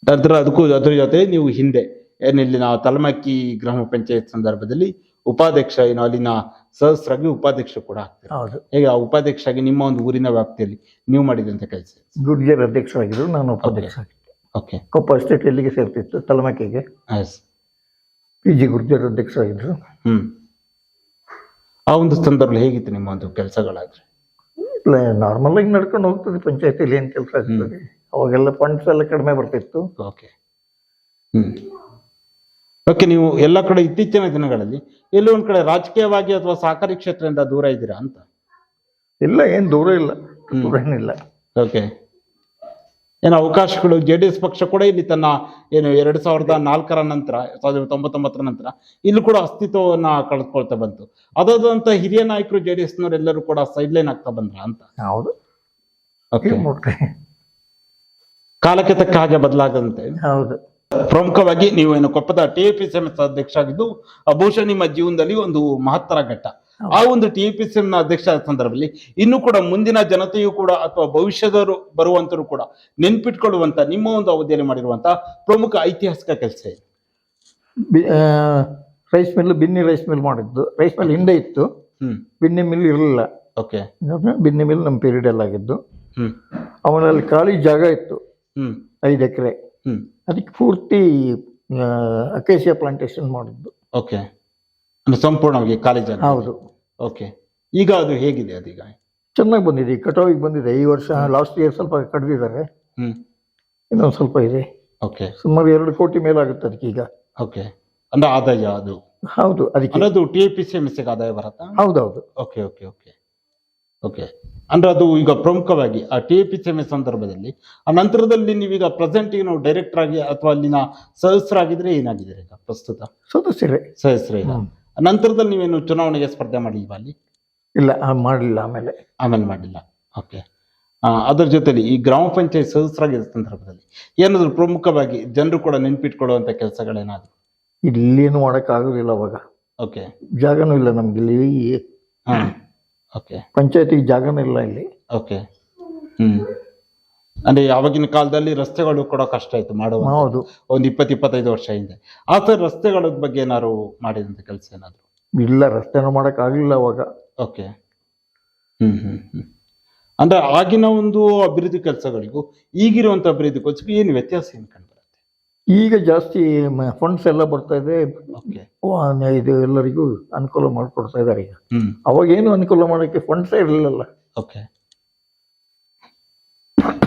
Speaker 1: ನಂತರ ಅದಕ್ಕೂ ಅದ್ರ ಜೊತೆ ನೀವು ಹಿಂದೆ ಏನಿಲ್ಲಿ ನಾವು ತಲಮಕ್ಕಿ ಗ್ರಾಮ ಪಂಚಾಯತ್ ಸಂದರ್ಭದಲ್ಲಿ ಉಪಾಧ್ಯಕ್ಷ ಏನು ಅಲ್ಲಿನ ಸಹಸ್ರಾಗಿ ಉಪಾಧ್ಯಕ್ಷ ಕೂಡ ಆಗ್ತಾರೆ.
Speaker 2: ಹೌದು.
Speaker 1: ಈಗ ಆ ಉಪಾಧ್ಯಕ್ಷರಾಗಿ ನಿಮ್ಮ ಒಂದು ಊರಿನ ವ್ಯಾಪ್ತಿಯಲ್ಲಿ ನೀವು ಮಾಡಿದಂತ ಕೆಲಸ
Speaker 2: ಗುಡ್ಜರ್ ಅಧ್ಯಕ್ಷರಾಗಿದ್ರು ನಾನು ಉಪಾಧ್ಯಕ್ಷ
Speaker 1: ಓಕೆ
Speaker 2: ಕೊಪ್ಪ ಸ್ಟೇಟ್ ಎಲ್ಲಿಗೆ ಸೇರ್ತಿತ್ತು? ತಲಮಕ್ಕಿಗೆ.
Speaker 1: ಎಸ್
Speaker 2: ಪಿ ಜಿ ಗುರುಜರ್ ಅಧ್ಯಕ್ಷರಾಗಿದ್ದರು
Speaker 1: ಹ್ಮ್. ಆ ಒಂದು ಸಂದರ್ಭದಲ್ಲಿ ಹೇಗಿತ್ತು ನಿಮ್ಮ ಒಂದು ಕೆಲಸಗಳಾದ್ರೆ?
Speaker 2: ನಾರ್ಮಲ್ ಆಗಿ ನಡ್ಕೊಂಡು ಹೋಗ್ತದೆ ಪಂಚಾಯತಿಲಿ ಏನು ಕೆಲಸ ಆಗ್ತದೆ. ಅವಾಗೆಲ್ಲ ಫಂಡ್ಸ್ ಎಲ್ಲ ಕಡಿಮೆ ಬರ್ತಿತ್ತು.
Speaker 1: ಓಕೆ. ಹ್ಮ್. ಓಕೆ ನೀವು ಎಲ್ಲ ಕಡೆ ಇತ್ತೀಚಿನ ದಿನಗಳಲ್ಲಿ ಎಲ್ಲೋ ಒಂದು ಕಡೆ ರಾಜಕೀಯವಾಗಿ ಅಥವಾ ಸಹಕಾರಿ ಕ್ಷೇತ್ರದಿಂದ ದೂರ ಇದ್ದೀರಾ ಅಂತ?
Speaker 2: ಇಲ್ಲ ಏನು ದೂರ ಇಲ್ಲ. ದೂರ ಏನಿಲ್ಲ.
Speaker 1: ಓಕೆ. ಏನು ಅವಕಾಶಗಳು ಜೆ ಡಿ ಎಸ್ ಪಕ್ಷ ಕೂಡ ಇಲ್ಲಿ ತನ್ನ ಏನು ಎರಡು ಸಾವಿರದ ನಾಲ್ಕರ ನಂತರ ಸಾವಿರದ ತೊಂಬತ್ತೊಂಬತ್ತರ ನಂತರ ಇಲ್ಲಿ ಕೂಡ ಅಸ್ತಿತ್ವವನ್ನ ಕಳೆದುಕೊಳ್ತಾ ಬಂತು. ಅದಾದಂತ ಹಿರಿಯ ನಾಯಕರು ಜೆ ಡಿ ಎಸ್ನವರೆಲ್ಲರೂ ಕೂಡ ಸೈಡ್ ಲೈನ್ ಆಗ್ತಾ ಬಂದ್ರ ಅಂತ.
Speaker 2: ಹೌದು.
Speaker 1: ಕಾಲಕ್ಕೆ ತಕ್ಕ ಹಾಗೆ ಬದಲಾಗದಂತೆ.
Speaker 2: ಹೌದು.
Speaker 1: ಪ್ರಮುಖವಾಗಿ ನೀವು ಏನು ಕೊಪ್ಪದ ಟಿ ಎ ಪಿ ಸಿ ಅಧ್ಯಕ್ಷ ಆಗಿದ್ದು ಬಹುಶಃ ನಿಮ್ಮ ಜೀವನದಲ್ಲಿ ಒಂದು ಮಹತ್ತರ ಘಟ್ಟ. ಆ ಒಂದು ಟಿ ಪಿ ಸಿ ಎಂ ಅಧ್ಯಕ್ಷ ಸಂದರ್ಭದಲ್ಲಿ ಇನ್ನು ಕೂಡ ಮುಂದಿನ ಜನತೆಯು ಕೂಡ ಅಥವಾ ಭವಿಷ್ಯದವರು ಬರುವಂತರು ಕೂಡ ನೆನ್ಪಿಟ್ಕೊಳ್ಳುವಂತ ನಿಮ್ಮ ಒಂದು ಅವಧಿಯಲ್ಲಿ ಮಾಡಿರುವಂತ ಪ್ರಮುಖ ಐತಿಹಾಸಿಕ ಕೆಲಸ ಇದೆ.
Speaker 2: Rice mill Binny rice mill ಮಾಡಿದ್ದು. ರೈಸ್ ಮಿಲ್ ಹಿಂದೆ ಇತ್ತು. ಬಿನ್ನಿ ಮಿಲ್ ಇರಲಿಲ್ಲ.
Speaker 1: ಓಕೆ.
Speaker 2: ಬಿನ್ನಿ ಮಿಲ್ ನಮ್ಮ ಪೀರಿಯಡ್ ಎಲ್ಲ ಆಗಿದ್ದು. ಅವನಲ್ಲಿ ಖಾಲಿ ಜಾಗ ಇತ್ತು.
Speaker 1: ಹ್ಮ್.
Speaker 2: ಐದು ಎಕರೆ.
Speaker 1: ಹ್ಮ್.
Speaker 2: ಅದಕ್ಕೆ ಪೂರ್ತಿ ಅಕೇಶಿಯಾ ಪ್ಲಾಂಟೇಶನ್ ಮಾಡಿದ್ದು.
Speaker 1: ಓಕೆ. ಅಂದ್ರೆ ಸಂಪೂರ್ಣವಾಗಿ ಕಾಲೇಜ್
Speaker 2: ಹೌದು.
Speaker 1: ಓಕೆ ಈಗ ಅದು ಹೇಗಿದೆ ಅದೀಗ?
Speaker 2: ಚೆನ್ನಾಗಿ ಬಂದಿದೆ ಈ ಕಟಾವಿಗೆ ಬಂದಿದೆ. ಈ ವರ್ಷ ಲಾಸ್ಟ್ ಇಯರ್ ಸ್ವಲ್ಪ ಕಡಿದಿದ್ದಾರೆ.
Speaker 1: ಹ್ಮ್.
Speaker 2: ಇನ್ನೊಂದು ಸ್ವಲ್ಪ ಇದೆ.
Speaker 1: ಓಕೆ
Speaker 2: ಸುಮಾರು ಎರಡು ಕೋಟಿ ಮೇಲಾಗುತ್ತೆ ಅದಕ್ಕೆ ಈಗ.
Speaker 1: ಓಕೆ ಅಂದ್ರೆ ಆದಾಯ ಅದು.
Speaker 2: ಹೌದು ಅದಕ್ಕೆ.
Speaker 1: ಅದು T P C M S ಆದಾಯ ಬರುತ್ತಾ?
Speaker 2: ಹೌದೌದು.
Speaker 1: ಓಕೆ ಓಕೆ ಓಕೆ ಓಕೆ ಅಂದ್ರೆ ಅದು ಈಗ ಪ್ರಮುಖವಾಗಿ ಆ T P C M S ಸಂದರ್ಭದಲ್ಲಿ ಆ ನಂತರದಲ್ಲಿ ನೀವೀಗ ಪ್ರೆಸೆಂಟ್ ನಾವು ಡೈರೆಕ್ಟರ್ ಆಗಿ ಅಥವಾ ಅಲ್ಲಿನ ಸದಸ್ಯರಾಗಿದ್ರೆ ಏನಾಗಿದ್ದೀರಿ ಈಗ ಪ್ರಸ್ತುತ?
Speaker 2: ಸದಸ್ಯರೇ.
Speaker 1: ಸದಸ್ಯರೇ. ನಂತರದಲ್ಲಿ ನೀವೇನು ಚುನಾವಣೆಗೆ ಸ್ಪರ್ಧೆ ಮಾಡಿಲ್ವಾ ಅಲ್ಲಿ?
Speaker 2: ಇಲ್ಲ ಮಾಡಲಿಲ್ಲ ಆಮೇಲೆ.
Speaker 1: ಆಮೇಲೆ ಮಾಡಿಲ್ಲ. ಓಕೆ ಅದರ ಜೊತೆಲಿ ಈ ಗ್ರಾಮ ಪಂಚಾಯತ್ ಸದಸ್ಯರಾಗಿದ್ದ ಸಂದರ್ಭದಲ್ಲಿ ಏನಾದರೂ ಪ್ರಮುಖವಾಗಿ ಜನರು ಕೂಡ ನೆನ್ಪಿಟ್ಕೊಳ್ಳುವಂಥ ಕೆಲಸಗಳೇನಾದ್ರು?
Speaker 2: ಇಲ್ಲೇನು ಮಾಡೋಕ್ಕಾಗೋದಿಲ್ಲ ಅವಾಗ.
Speaker 1: ಓಕೆ
Speaker 2: ಜಾಗನೂ ಇಲ್ಲ ನಮ್ಗೆ ಇಲ್ಲಿ.
Speaker 1: ಹಾಂ ಓಕೆ
Speaker 2: ಪಂಚಾಯತಿಗೆ ಜಾಗನೂ ಇಲ್ಲ ಇಲ್ಲಿ.
Speaker 1: ಓಕೆ ಹ್ಮ್. ಅಂದ್ರೆ ಯಾವಾಗಿನ ಕಾಲದಲ್ಲಿ ರಸ್ತೆಗಳು ಕೂಡ ಕಷ್ಟ ಆಯ್ತು ಮಾಡುವ
Speaker 2: ಹೌದು.
Speaker 1: ಒಂದು ಇಪ್ಪತ್ತು ಇಪ್ಪತ್ತೈದು ವರ್ಷ ಹಿಂದೆ. ಆ ಥರ ರಸ್ತೆಗಳ ಬಗ್ಗೆ ಏನಾದ್ರು ಮಾಡಿದಂತ ಕೆಲಸ ಏನಾದ್ರು?
Speaker 2: ಇಲ್ಲ ರಸ್ತೆನೂ ಮಾಡೋಕ್ಕಾಗಲಿಲ್ಲ ಅವಾಗ.
Speaker 1: ಓಕೆ. ಹ್ಮ್ ಹ್ಮ್ ಹ್ಮ್. ಅಂದ್ರೆ ಆಗಿನ ಒಂದು ಅಭಿವೃದ್ಧಿ ಕೆಲಸಗಳಿಗೂ ಈಗಿರುವಂತ ಅಭಿವೃದ್ಧಿ ಕೆಲಸಕ್ಕೂ ಏನು ವ್ಯತ್ಯಾಸ ಏನು ಕಂಡು ಬರುತ್ತೆ?
Speaker 2: ಈಗ ಜಾಸ್ತಿ ಫಂಡ್ಸ್ ಎಲ್ಲ ಬರ್ತಾ ಇದೆ.
Speaker 1: ಓಕೆ.
Speaker 2: ಇದು ಎಲ್ಲರಿಗೂ ಅನುಕೂಲ ಮಾಡಿಕೊಡ್ತಾ ಇದ್ದಾರೆ ಈಗ.
Speaker 1: ಹ್ಮ್.
Speaker 2: ಅವಾಗ ಏನು ಅನುಕೂಲ ಮಾಡೋಕ್ಕೆ ಫಂಡ್ಸೇ ಇರಲಿಲ್ಲ
Speaker 1: ಓಕೆ.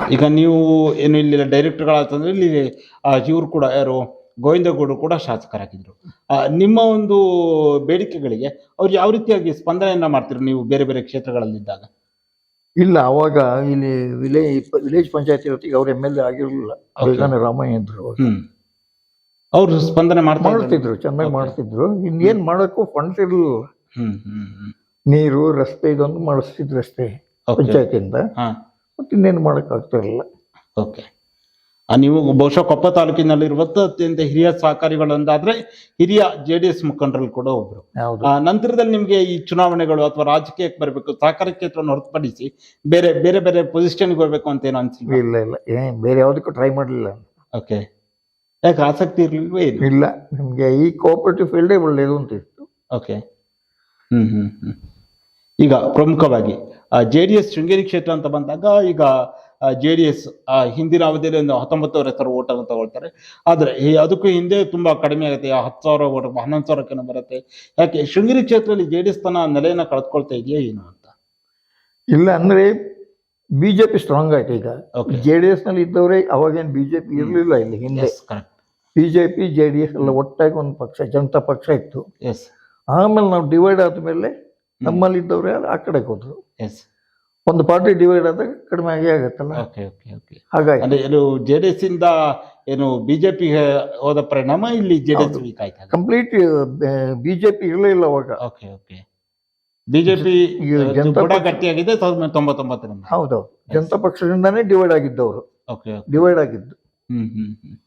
Speaker 1: ಈಗ ನೀವು ಏನು ಇಲ್ಲಿ ಡೈರೆಕ್ಟರ್ಗಳಾತಂದ್ರೆ ಇಲ್ಲಿ ಇವರು ಕೂಡ ಯಾರು ಗೋವಿಂದಗೌಡರು ಕೂಡ ಶಾಸಕರಾಗಿದ್ರು. ಆ, ನಿಮ್ಮ ಒಂದು ಬೇಡಿಕೆಗಳಿಗೆ ಅವ್ರು ಯಾವ ರೀತಿಯಾಗಿ ಸ್ಪಂದನೆಯನ್ನ ಮಾಡ್ತೀರಿ ನೀವು ಬೇರೆ ಬೇರೆ ಕ್ಷೇತ್ರಗಳಲ್ಲಿದ್ದಾಗ?
Speaker 2: ಇಲ್ಲ ಅವಾಗ ಇಲ್ಲಿ ವಿಲೇಜ್ ವಿಲೇಜ್ ಪಂಚಾಯತಿ ಹೊತ್ತಿಗೆ ಅವ್ರು ಎಂ ಎಲ್ ಎ ಆಗಿರಲಿಲ್ಲ. ಬೇಗನೆ ರಾಮಯ್ಯ ಇದ್ರು ಅವರು
Speaker 1: ಹ್ಮ್. ಅವ್ರು ಸ್ಪಂದನೆ ಮಾಡ್ತಾ
Speaker 2: ಮಾಡ್ತಿದ್ರು ಚೆನ್ನಾಗಿ. ಮಾಡ್ತಿದ್ರು. ಇನ್ನೇನ್ ಮಾಡೋಕ್ಕೂ ಫಂಡ್ಸ್ ಇರಲಿಲ್ಲ. ನೀರು ರಸ್ತೆ ಇದೊಂದು ಮಾಡಿಸ್ತಿದ್ರು ಅಷ್ಟೇ ಪಂಚಾಯತಿಯಿಂದ. ಮತ್ತೆ ಇನ್ನೇನು ಮಾಡೋಕ್ಕಾಗ್ತಿರಲಿಲ್ಲ
Speaker 1: ಓಕೆ ಆ, ನೀವು ಬಹುಶಃ ಕೊಪ್ಪ ತಾಲೂಕಿನಲ್ಲಿರುವಂಥ ಅತ್ಯಂತ ಹಿರಿಯ ಸಹಕಾರಿಗಳು ಅಂದಾದ್ರೆ ಹಿರಿಯ ಜೆ ಡಿ ಎಸ್ ಮುಖಂಡರಲ್ಲಿ ಕೂಡ ಒಬ್ಬರು
Speaker 2: ಹೌದು.
Speaker 1: ಆ, ನಂತರದಲ್ಲಿ ನಿಮಗೆ ಈ ಚುನಾವಣೆಗಳು ಅಥವಾ ರಾಜಕೀಯಕ್ಕೆ ಬರಬೇಕು ಸಹಕಾರ ಕ್ಷೇತ್ರವನ್ನು ಹೊರತುಪಡಿಸಿ ಬೇರೆ ಬೇರೆ ಬೇರೆ ಪೊಸಿಷನ್ಗೆ ಹೋಗಬೇಕು ಅಂತ ಏನು ಅನ್ಸಿಲ್ಲ
Speaker 2: ಇಲ್ಲ ಇಲ್ಲ. ಏ ಬೇರೆ ಯಾವುದಕ್ಕೂ ಟ್ರೈ ಮಾಡಲಿಲ್ಲ.
Speaker 1: ಓಕೆ ಯಾಕೆ ಆಸಕ್ತಿ ಇರ್ಲಿಲ್ವೇ ಏನು?
Speaker 2: ಇಲ್ಲ. ನಿಮಗೆ ಈ ಕೋಆಪರೇಟಿವ್ ಫೀಲ್ಡೇ ಒಳ್ಳೇದು ಅಂತ ಇತ್ತು.
Speaker 1: ಓಕೆ ಹ್ಞೂ ಹ್ಞೂ ಹ್ಮ್. ಈಗ ಪ್ರಮುಖವಾಗಿ ಜೆ ಡಿ ಎಸ್ ಶೃಂಗೇರಿ ಕ್ಷೇತ್ರ ಅಂತ ಬಂದಾಗ ಈಗ ಜೆ ಡಿ ಎಸ್ ಹಿಂದಿನ ಅವಧಿಯಲ್ಲಿ ಒಂದು ಹತ್ತೊಂಬತ್ತುವರೆ ಸಾವಿರ ಓಟನ್ನು ತಗೊಳ್ತಾರೆ. ಆದರೆ ಈ ಅದಕ್ಕೂ ಹಿಂದೆ ತುಂಬಾ ಕಡಿಮೆ ಆಗುತ್ತೆ. ಆ ಹತ್ತು ಸಾವಿರ ಓಟ್ ಹನ್ನೊಂದು ಸಾವಿರಕ್ಕೇನೋ ಬರುತ್ತೆ. ಯಾಕೆ ಶೃಂಗೇರಿ ಕ್ಷೇತ್ರದಲ್ಲಿ ಜೆ ಡಿ ಎಸ್ ತನ್ನ ನೆಲೆಯನ್ನ ಕಳ್ಕೊಳ್ತಾ ಇದೆಯಾ ಏನು ಅಂತ?
Speaker 2: ಇಲ್ಲ ಅಂದ್ರೆ ಬಿಜೆಪಿ ಸ್ಟ್ರಾಂಗ್ ಆಯ್ತು ಈಗ.
Speaker 1: ಓಕೆ
Speaker 2: ಜೆ ಡಿ ಎಸ್ನಲ್ಲಿ ಇದ್ದವರೇ ಅವಾಗೇನು ಬಿಜೆಪಿ ಇರಲಿಲ್ಲ ಇಲ್ಲಿ ಹಿಂದೆ.
Speaker 1: Yes correct
Speaker 2: BJP J D S ಎಲ್ಲ ಒಟ್ಟಾಗಿ ಒಂದು ಪಕ್ಷ ಜನತಾ ಪಕ್ಷ ಇತ್ತು.
Speaker 1: ಎಸ್
Speaker 2: ಆಮೇಲೆ ನಾವು ಡಿವೈಡ್ ಆದ್ಮೇಲೆ ನಮ್ಮಲ್ಲಿ ಇದ್ದವ್ರೆ ಆ ಕಡೆ ಹೋದ್ರು.
Speaker 1: ಎಸ್
Speaker 2: ಒಂದು ಪಾರ್ಟಿ ಡಿವೈಡ್ ಆದಾಗ ಕಡಿಮೆ ಆಗಿ ಆಗತ್ತಲ್ಲ?
Speaker 1: ಓಕೆ ಓಕೆ ಓಕೆ
Speaker 2: ಹಾಗಾಗಿ.
Speaker 1: ಅಂದ್ರೆ ಏನು ಜೆ ಡಿ ಎಸ್ ಇಂದ ಏನು ಬಿಜೆಪಿ ಹೋದ ಪರಿಣಾಮ ಇಲ್ಲಿ ಜೆ ಡಿ ಎಸ್ ವೀಕ್ ಆಯ್ತಾ
Speaker 2: ಕಂಪ್ಲೀಟ್ ಬಿಜೆಪಿ ಇರಲಿಲ್ಲ ಅವಾಗ.
Speaker 1: ಓಕೆ ಓಕೆ ಬಿಜೆಪಿ
Speaker 2: ಜನತಾ
Speaker 1: ಗಟ್ಟಿಯಾಗಿದೆ ಸಾವಿರದ ಹೌದು.
Speaker 2: ಹೌದೌದು ಜನತಾ ಪಕ್ಷದಿಂದಾನೇ ಡಿವೈಡ್ ಆಗಿದ್ದವರು.
Speaker 1: ಓಕೆ
Speaker 2: ಡಿವೈಡ್ ಆಗಿದ್ದು.
Speaker 1: ಹ್ಮ್ ಹ್ಮ್ ಹ್ಮ್.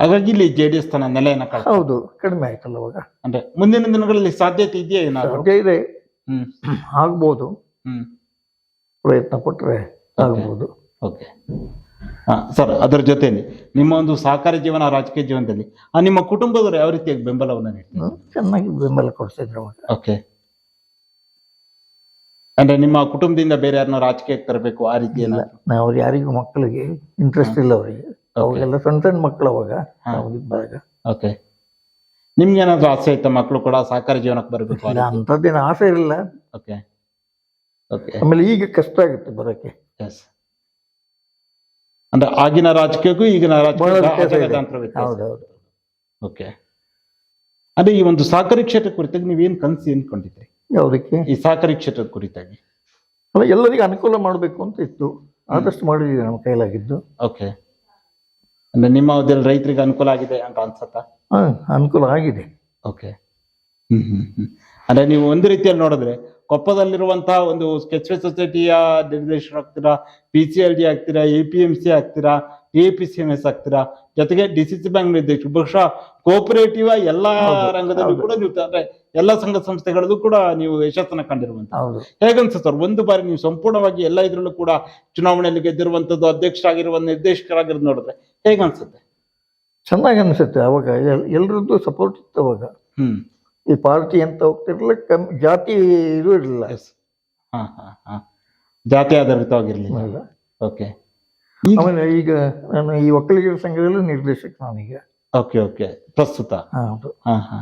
Speaker 1: ಹಾಗಾಗಿ ಇಲ್ಲಿ ಜೆ ಡಿ ಎಸ್ ತನ್ನ ನೆಲೆಯನ್ನ
Speaker 2: ಹೌದು. ಕಡಿಮೆ ಆಯ್ತಲ್ಲ ಅವಾಗ.
Speaker 1: ಅಂದ್ರೆ ಮುಂದಿನ ದಿನಗಳಲ್ಲಿ ಸಾಧ್ಯತೆ ಇದೆಯಾ ಏನಾದ್ರು?
Speaker 2: ಇದೆ. ಆಗ್ಬೋದು. ಪ್ರಯತ್ನ ಕೊಟ್ಟರೆ ಆಗ್ಬೋದು.
Speaker 1: ಓಕೆ ಹಾಂ ಸರ್ ಅದರ ಜೊತೆಯಲ್ಲಿ ನಿಮ್ಮ ಒಂದು ಸಹಕಾರಿ ಜೀವನ ರಾಜಕೀಯ ಜೀವನದಲ್ಲಿ ಆ ನಿಮ್ಮ ಕುಟುಂಬದವರು ಯಾವ ರೀತಿಯಾಗಿ ಬೆಂಬಲವನ್ನು ನೀಡ್ತಾರೆ
Speaker 2: ಚೆನ್ನಾಗಿ ಬೆಂಬಲ ಕೊಡ್ತಿದ್ರು ಅವಾಗ.
Speaker 1: ಓಕೆ ಅಂದ್ರೆ ನಿಮ್ಮ ಕುಟುಂಬದಿಂದ ಬೇರೆ ಯಾರನ್ನ ರಾಜಕೀಯಕ್ಕೆ ತರಬೇಕು ಆ ರೀತಿ
Speaker 2: ಇಲ್ಲ. ನಾವು ಯಾರಿಗೂ ಮಕ್ಕಳಿಗೆ ಇಂಟ್ರೆಸ್ಟ್ ಇಲ್ಲ ಅವರಿಗೆ ಅವಾಗೆಲ್ಲ ಸಣ್ಣ ಸಣ್ಣ ಮಕ್ಕಳು ಅವಾಗ
Speaker 1: ಓಕೆ ನಿಮ್ಗೆ ಏನಾದ್ರು ಆಸೆ ಐತೆ ಮಕ್ಕಳು ಕೂಡ ಸಹಕಾರಿ ಜೀವನಕ್ಕೆ ಬರಬೇಕು
Speaker 2: ಅಂತದ್ದೇನು ಅಂಥದ್ದೇನು ಆಸೆ ಇರಲಿಲ್ಲ.
Speaker 1: ಓಕೆ ಓಕೆ
Speaker 2: ಆಮೇಲೆ ಈಗ ಕಷ್ಟ ಆಗುತ್ತೆ ಬರೋಕ್ಕೆ.
Speaker 1: ಎಸ್ ಅಂದ್ರೆ ಆಗಿನ ರಾಜಕೀಯಕ್ಕೂ ಈಗಿನ ರಾಜಕೀಯ ಓಕೆ ಅದೇ ಈ ಒಂದು ಸಹಕಾರಿ ಕ್ಷೇತ್ರ ಕುರಿತಾಗಿ ನೀವೇನ್ ಕನಸು ಏನ್ಕೊಂಡಿದ್ರಿ
Speaker 2: ಯಾವುದಕ್ಕೆ?
Speaker 1: ಈ ಸಹಕಾರಿ ಕ್ಷೇತ್ರದ ಕುರಿತಾಗಿ.
Speaker 2: ಅಲ್ಲ ಎಲ್ಲರಿಗೂ ಅನುಕೂಲ ಮಾಡಬೇಕು ಅಂತ ಇತ್ತು. ಆದಷ್ಟು ಮಾಡಿದ್ದೀವಿ ನಮ್ಮ ಕೈಲಾಗಿದ್ದು.
Speaker 1: ಓಕೆ ಅಂದ್ರೆ ನಿಮ್ಮ ಅವಧಿಯಲ್ಲಿ ರೈತರಿಗೆ ಅನುಕೂಲ ಆಗಿದೆ ಅಂತ ಅನ್ಸತ್ತಾ?
Speaker 2: ಹಾ ಅನುಕೂಲ ಆಗಿದೆ.
Speaker 1: ಓಕೆ. ಹ್ಮ್ ಹ್ಮ್ ಹ್ಮ್. ಅಂದ್ರೆ ನೀವು ಒಂದು ರೀತಿಯಲ್ಲಿ ನೋಡಿದ್ರೆ ಕೊಪ್ಪದಲ್ಲಿರುವಂತಹ ಒಂದು ಸ್ಕೆಚ್ ಸೊಸೈಟಿಯ ನಿರ್ದೇಶಕರಾಗ್ತೀರಾ ಪಿ ಸಿ ಎಲ್ ಡಿ ಆಗ್ತೀರಾ ಎ ಪಿ ಎಂ ಸಿ ಆಗ್ತೀರಾ A P C M S ಆಗ್ತೀರಾ ಜೊತೆಗೆ ಡಿ ಸಿ ಸಿ ಬ್ಯಾಂಕ್ ನಿರ್ದೇಶಕ. ಬಹುಶಃ ಕೋಪರೇಟಿವ್ ಎಲ್ಲಾ
Speaker 2: ಹೌದು,
Speaker 1: ರಂಗದಲ್ಲೂ
Speaker 2: ಹೌದು.
Speaker 1: ಕೂಡ ನೀವು ಅಂದ್ರೆ ಎಲ್ಲಾ ಸಂಘ ಸಂಸ್ಥೆಗಳಲ್ಲೂ ಕೂಡ ನೀವು ಯಶಸ್ಸನ್ನು ಕಂಡಿರುವಂತ
Speaker 2: ಹೌದು.
Speaker 1: ಹೇಗನ್ಸುತ್ತೆ ಸರ್ ಒಂದು ಬಾರಿ ನೀವು ಸಂಪೂರ್ಣವಾಗಿ ಎಲ್ಲ ಇದ್ರಲ್ಲೂ ಕೂಡ ಚುನಾವಣೆಯಲ್ಲಿ ಗೆದ್ದಿರುವಂತದ್ದು ಅಧ್ಯಕ್ಷರಾಗಿರುವ ನಿರ್ದೇಶಕರಾಗಿರೋದು ನೋಡಿದ್ರೆ ಹೇಗನ್ಸುತ್ತೆ?
Speaker 2: ಚೆನ್ನಾಗಿ ಅನಿಸುತ್ತೆ ಅವಾಗ. ಎಲ್- ಎಲ್ರದ್ದು ಸಪೋರ್ಟ್ ಇತ್ತು ಅವಾಗ. ಈ ಪಾರ್ಟಿ ಅಂತ ಹೋಗ್ತಿರ್ಲಿಲ್ಲ ಕಮ್ ಜಾತಿ ಇದು ಇರಲಿಲ್ಲ.
Speaker 1: ಹಾ ಹಾ ಹಾ. ಜಾತಿ ಆಧಾರಿತವಾಗಿರ್ಲಿಲ್ಲ. ಓಕೆ
Speaker 2: ಆಮೇಲೆ ಈಗ ನಾನು ಈ ಒಕ್ಕಲಿಗರ ಸಂಘದಲ್ಲೂ ನಿರ್ದೇಶಕ ನಾನೀಗ.
Speaker 1: ಓಕೆ ಓಕೆ ಪ್ರಸ್ತುತ.
Speaker 2: ಹೌದು.
Speaker 1: ಹಾ ಹಾ.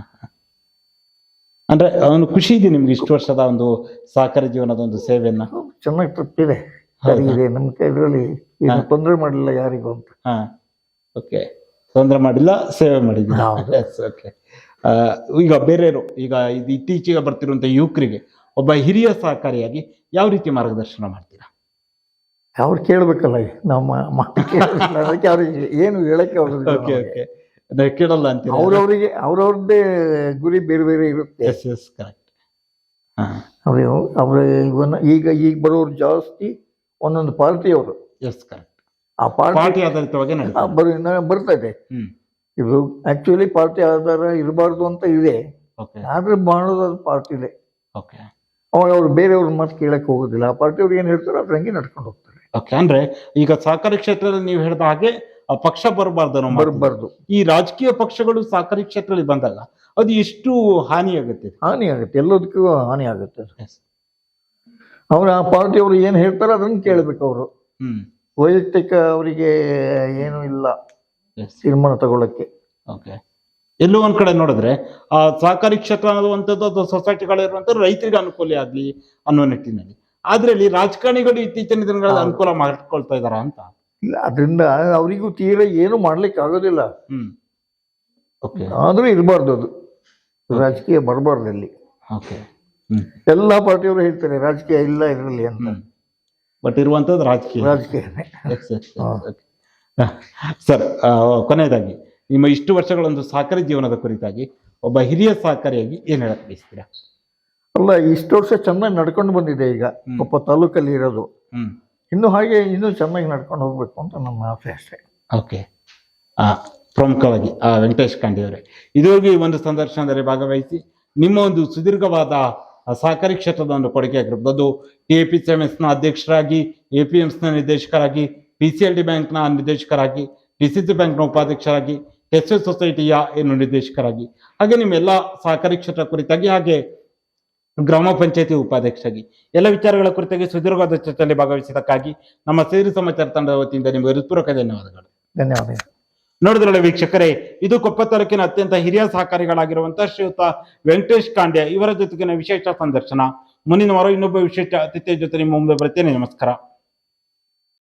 Speaker 1: ಅಂದ್ರೆ ಅವನು ಖುಷಿ ಇದೆ ನಿಮ್ಗೆ ಇಷ್ಟು ವರ್ಷದ ಒಂದು ಸಹಕಾರ ಜೀವನದ ಒಂದು ಸೇವೆಯನ್ನ.
Speaker 2: ಚೆನ್ನಾಗಿ ತೃಪ್ತಿದೆ ನಮ್ ನಮ್ಮ ಇದರಲ್ಲಿ ಏನು ತೊಂದರೆ ಮಾಡಿಲ್ಲ ಯಾರಿಗೂ ಅಂತ.
Speaker 1: ಹಾ ಓಕೆ ತೊಂದರೆ ಮಾಡಿಲ್ಲ ಸೇವೆ. ಎಸ್ ಓಕೆ ಈಗ ಬೇರೆಯವರು ಈಗ ಇದು ಇತ್ತೀಚೆಗೆ ಬರ್ತಿರುವಂತ ಯುವಕರಿಗೆ ಒಬ್ಬ ಹಿರಿಯ ಸಹಕಾರಿಯಾಗಿ ಯಾವ ರೀತಿ ಮಾರ್ಗದರ್ಶನ ಮಾಡ್ತೀರಾ?
Speaker 2: ಅವ್ರು ಕೇಳ್ಬೇಕಲ್ಲ ನಮ್ಮ ಅದಕ್ಕೆ ಅವ್ರಿಗೆ ಏನು ಹೇಳಕ್ಕೆ
Speaker 1: ಓಕೆ ಓಕೆ ಕೇಳಲ್ಲ ಅಂತ
Speaker 2: ಅವ್ರವ್ರಿಗೆ ಅವ್ರವ್ರದ್ದೇ ಗುರಿ ಬೇರೆ ಬೇರೆ ಇರುತ್ತೆ.
Speaker 1: ಎಸ್ ಎಸ್ ಕರೆಕ್ಟ್ ಹಾ.
Speaker 2: ಅವ್ರು ಅವ್ರ ಈಗ ಈಗ ಬರೋರು ಜಾಸ್ತಿ ಒಂದೊಂದು ಪಾರ್ಟಿಯವರು
Speaker 1: ಎಸ್ ಕರೆಕ್ಟ್
Speaker 2: ಆ ಪಾರ್ಟಿ
Speaker 1: ಆಧಾರಿತವಾಗಿ ಬರ್ತದೆ.
Speaker 2: ಬರ್ತಾ ಇದೆ ಆಕ್ಚುಲಿ ಪಾರ್ಟಿ ಆಧಾರ ಇರಬಾರ್ದು ಅಂತ ಇದೆ. ಆದರೆ ಮಾಡೋದು ಅದು ಪಾರ್ಟಿದೆ
Speaker 1: ಓಕೆ
Speaker 2: ಅವಾಗ ಅವ್ರು ಬೇರೆಯವ್ರ ಮಾತು ಕೇಳಕ್ಕೆ ಹೋಗೋದಿಲ್ಲ. ಆ ಪಾರ್ಟಿಯವ್ರು ಏನು ಹೇಳ್ತಾರೋ ಅದ್ರಂಗೆ ನಡ್ಕೊಂಡು ಹೋಗ್ತಾರೆ.
Speaker 1: ಓಕೆ ಅಂದ್ರೆ ಈಗ ಸಹಕಾರಿ ಕ್ಷೇತ್ರದಲ್ಲಿ ನೀವು ಹೇಳಿದ ಹಾಗೆ ಪಕ್ಷ ಬರಬಾರ್ದು ಅನ್ನೋ ಮಾತು.
Speaker 2: ಬರಬಾರ್ದು.
Speaker 1: ಈ ರಾಜಕೀಯ ಪಕ್ಷಗಳು ಸಹಕಾರಿ ಕ್ಷೇತ್ರದಲ್ಲಿ ಬಂದಾಗ ಅದು ಎಷ್ಟು ಹಾನಿ ಆಗುತ್ತೆ?
Speaker 2: ಹಾನಿ ಆಗುತ್ತೆ ಎಲ್ಲದಕ್ಕೂ ಹಾನಿ ಆಗುತ್ತೆ. ಅವ್ರ
Speaker 1: Yes.
Speaker 2: ಅವ್ರು ಆ ಪಾರ್ಟಿಯವರು ಏನ್ ಹೇಳ್ತಾರೆ ಅದನ್ನ ಕೇಳಬೇಕು ಅವರು.
Speaker 1: ಹ್ಮ್.
Speaker 2: ವೈಯಕ್ತಿಕ ಅವರಿಗೆ ಏನು ಇಲ್ಲ
Speaker 1: ಸಿನಿಮಾ
Speaker 2: ತೀರ್ಮಾನ ತಗೊಳಕ್ಕೆ.
Speaker 1: ಓಕೆ ಎಲ್ಲೋ ಒಂದ್ ಕಡೆ ನೋಡಿದ್ರೆ ಆ ಸಹಕಾರಿ ಕ್ಷೇತ್ರ ಅನ್ನುವಂಥದ್ದು ಅದು ಸೊಸೈಟಿಗಳಿರುವಂತ ರೈತರಿಗೆ ಅನುಕೂಲ ಆಗ್ಲಿ ಅನ್ನೋ ನಿಟ್ಟಿನಲ್ಲಿ. ಆದ್ರೆ ಇಲ್ಲಿ ರಾಜಕಾರಣಿಗಳು ಇತ್ತೀಚಿನ ದಿನಗಳಲ್ಲಿ ಅನುಕೂಲ ಮಾಡ್ಕೊಳ್ತಾ ಇದಾರ ಅಂತ?
Speaker 2: ಇಲ್ಲ ಅದರಿಂದ ಅವರಿಗೂ ತೀರ ಏನು ಮಾಡ್ಲಿಕ್ಕೆ ಆಗೋದಿಲ್ಲ.
Speaker 1: ಆದರೂ ಓಕೆ
Speaker 2: ಆದ್ರೂ ಇರಬಾರ್ದು ಅದು. ರಾಜಕೀಯ ಬರಬಾರ್ದು ಅಲ್ಲಿ.
Speaker 1: ಓಕೆ
Speaker 2: ಎಲ್ಲಾ ಪಾರ್ಟಿಯವರು ಹೇಳ್ತಾರೆ ರಾಜಕೀಯ ಇಲ್ಲ ಇರಲಿ ಅಂತ.
Speaker 1: ಬಟ್ ಇರುವಂತದ್ದು ರಾಜಕೀಯ.
Speaker 2: ರಾಜಕೀಯನೇ. ಹಾ.
Speaker 1: ಸರ್ ಕೊನೆಯದಾಗಿ ನಿಮ್ಮ ಇಷ್ಟು ವರ್ಷಗಳೊಂದು ಸಹಕಾರಿ ಜೀವನದ ಕುರಿತಾಗಿ ಒಬ್ಬ ಹಿರಿಯ ಸಹಕಾರಿಯಾಗಿ ಏನ್ ಹೇಳಕ್ ಬಯಸ್ತೀರಾ?
Speaker 2: ಅಲ್ಲ ಇಷ್ಟು ವರ್ಷ ಚೆನ್ನಾಗಿ ನಡ್ಕೊಂಡು ಬಂದಿದೆ ಈಗ.
Speaker 1: ಕೊಪ್ಪ
Speaker 2: ಒಬ್ಬ ತಾಲೂಕಲ್ಲಿ ಇರೋದು.
Speaker 1: ಹ್ಮ್.
Speaker 2: ಇನ್ನು ಹಾಗೆ ಇನ್ನೂ ಚೆನ್ನಾಗಿ ನಡ್ಕೊಂಡು ಹೋಗ್ಬೇಕು ಅಂತ ನಮ್ಮ ಆಸೆ ಅಷ್ಟೇ.
Speaker 1: ಓಕೆ ಪ್ರಮುಖವಾಗಿ ವೆಂಕಟೇಶ್ ಕಾಂಡಿ ಅವರೇ ಇದುವರೆಗೂ ಈ ಒಂದು ಸಂದರ್ಶನದಲ್ಲಿ ಭಾಗವಹಿಸಿ, ನಿಮ್ಮ ಒಂದು ಸುದೀರ್ಘವಾದ ಸಹಕಾರಿ ಕ್ಷೇತ್ರದ ಒಂದು ಕೊಡುಗೆ ಆಗಿರ್ಬೋದು. ಎ ಪಿ ಸಿ ಎಂ ಎಸ್ನ ಅಧ್ಯಕ್ಷರಾಗಿ ಎ ಪಿ ಎಮ್ಸ್ನ ನಿರ್ದೇಶಕರಾಗಿ ಪಿ ಸಿ ಎಲ್ ಡಿ ಬ್ಯಾಂಕ್ನ ನಿರ್ದೇಶಕರಾಗಿ ಡಿ ಸಿ ಸಿ ಬ್ಯಾಂಕ್ನ ಉಪಾಧ್ಯಕ್ಷರಾಗಿ, ಎಸ್ ಎಸ್ ಸೊಸೈಟಿಯ ಏನು ನಿರ್ದೇಶಕರಾಗಿ. ಹಾಗೆ ನಿಮ್ಮೆಲ್ಲ ಸಹಕಾರಿ ಕ್ಷೇತ್ರ ಕುರಿತಾಗಿ ಹಾಗೆ ಗ್ರಾಮ ಪಂಚಾಯತಿ ಉಪಾಧ್ಯಕ್ಷರಾಗಿ ಎಲ್ಲ ವಿಚಾರಗಳ ಕುರಿತಾಗಿ ಸುದೀರ್ಘವಾದ ಚರ್ಚೆಯಲ್ಲಿ ಭಾಗವಹಿಸಿದ್ದಕ್ಕಾಗಿ ನಮ್ಮ ಸೇರಿ ಸಮಾಚಾರ ತಂಡದ ವತಿಯಿಂದ ನಿಮಗೆ ಹೃತ್ಪೂರ್ವಕ ಧನ್ಯವಾದಗಳು.
Speaker 2: ಧನ್ಯವಾದ
Speaker 1: ನೋಡಿದ್ರಲ್ಲ ವೀಕ್ಷಕರೇ ಇದು ಕೊಪ್ಪ ತಾಲೂಕಿನ ಅತ್ಯಂತ ಹಿರಿಯ ಸಹಕಾರಿಗಳಾಗಿರುವಂತಹ ಶ್ರೀಯುತ ವೆಂಕಟೇಶ್ ಕಾಂಡ್ಯ ಇವರ ಜೊತೆಗಿನ ವಿಶೇಷ ಸಂದರ್ಶನ. ಮುಂದಿನ ವಾರ ಇನ್ನೊಬ್ಬ ವಿಶೇಷ ಅತಿಥಿಯ ಜೊತೆ ನಿಮ್ಮ ಮುಂದೆ ಬರ್ತೇನೆ ನಮಸ್ಕಾರ.